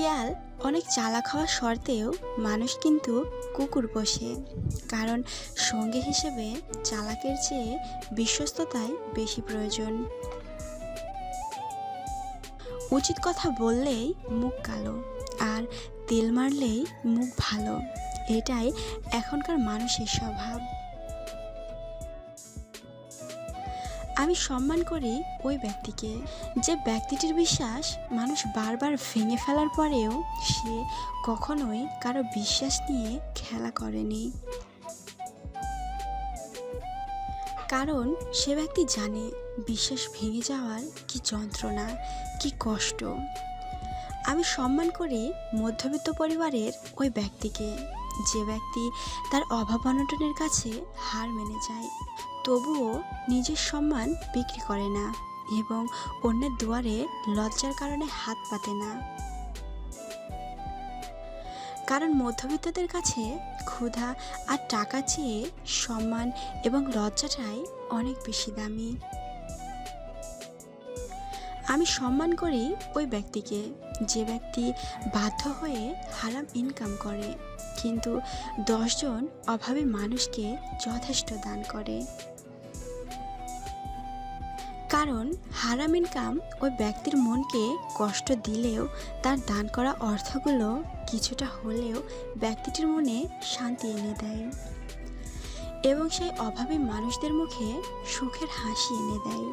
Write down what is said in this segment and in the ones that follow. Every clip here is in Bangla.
শিয়াল অনেক চালাক হওয়া সত্ত্বেও মানুষ কিন্তু কুকুর পোষে, কারণ সঙ্গী হিসেবে চালাকের চেয়ে বিশ্বস্ততাই বেশি প্রয়োজন। উচিত কথা বললেই মুখ কালো আর তেল মারলেই মুখ ভালো, এটাই এখনকার মানুষের স্বভাব। আমি সম্মান করি ওই ব্যক্তিকে। যে ব্যক্তিটির বিশ্বাস মানুষ বারবার ভেঙে ফেলার পরেও সে কখনোই কারও বিশ্বাস নিয়ে খেলা করেনি। কারণ সে ব্যক্তি জানে বিশ্বাস ভেঙে যাওয়ার কি যন্ত্রণা, কি কষ্ট। আমি সম্মান করি মধ্যবিত্ত পরিবারের ওই ব্যক্তিকে। যে ব্যক্তি তার অভাব অনটনের কাছে হার মেনে যায়। তবুও নিজের সম্মান বিক্রি করে না এবং অন্যের দুয়ারে লজ্জার কারণে হাত পাতে না। কারণ মধ্যবিত্তদের কাছে ক্ষুধা আর টাকা চেয়ে সম্মান এবং লজ্জাটাই অনেক বেশি দামি। আমি সম্মান করি ওই ব্যক্তিকে, যে ব্যক্তি বাধ্য হয়ে হারাম ইনকাম করে। কিন্তু দশজন অভাবী মানুষকে যথেষ্ট দান করে। কারণ হারাম ইনকাম ওই ব্যক্তির মনকে কষ্ট দিলেও তার দান করা অর্থগুলো কিছুটা হলেও ব্যক্তিটির মনে শান্তি এনে দেয় এবং সেই অভাবী মানুষদের মুখে সুখের হাসি এনে দেয়।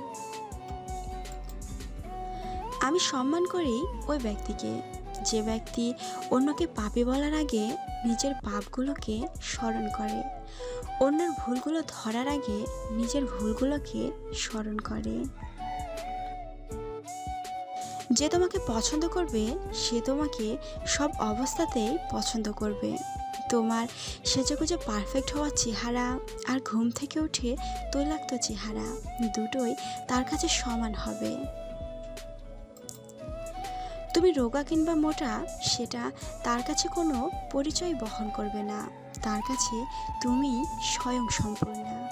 আমি সম্মান করি ওই ব্যক্তিকে। যে ব্যক্তি অন্যকে পাপি বলার আগে নিজের পাপগুলোকে স্মরণ করে, অন্যের ভুলগুলো ধরার আগে নিজের ভুলগুলোকে স্মরণ করে। যে তোমাকে পছন্দ করবে, সে তোমাকে সব অবস্থাতেই পছন্দ করবে। তোমার সেজেগুজে পারফেক্ট হওয়া চেহারা আর ঘুম থেকে উঠে তৈলাক্ত চেহারা দুটোই তার কাছে সমান হবে। তুমি রোগা কিংবা মোটা, সেটা তার কাছে কোনো পরিচয় বহন করবে না। তার কাছে তুমি স্বয়ং সম্পূর্ণ।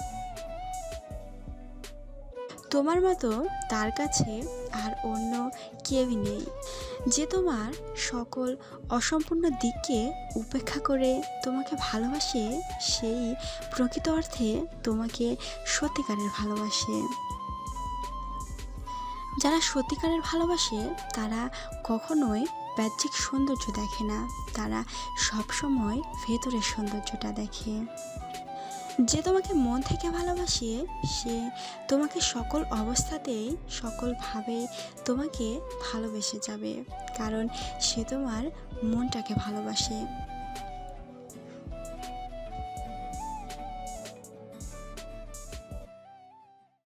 তোমার মতো তার কাছে আর অন্য কেউই নেই। যে তোমার সকল অসম্পূর্ণ দিককে উপেক্ষা করে তোমাকে ভালোবাসে, সেই প্রকৃত অর্থে তোমাকে সত্যিকারের ভালোবাসে। যারা সত্যিকারের ভালোবাসে, তারা কখনোই বাহ্যিক সৌন্দর্য দেখে না। তারা সবসময় ভেতরের সৌন্দর্যটা দেখে। যে তোমাকে মন থেকে ভালোবাসে, সে তোমাকে সকল অবস্থাতেই সকলভাবে তোমাকে ভালোবেসে যাবে। কারণ সে তোমার মনটাকে ভালোবাসে।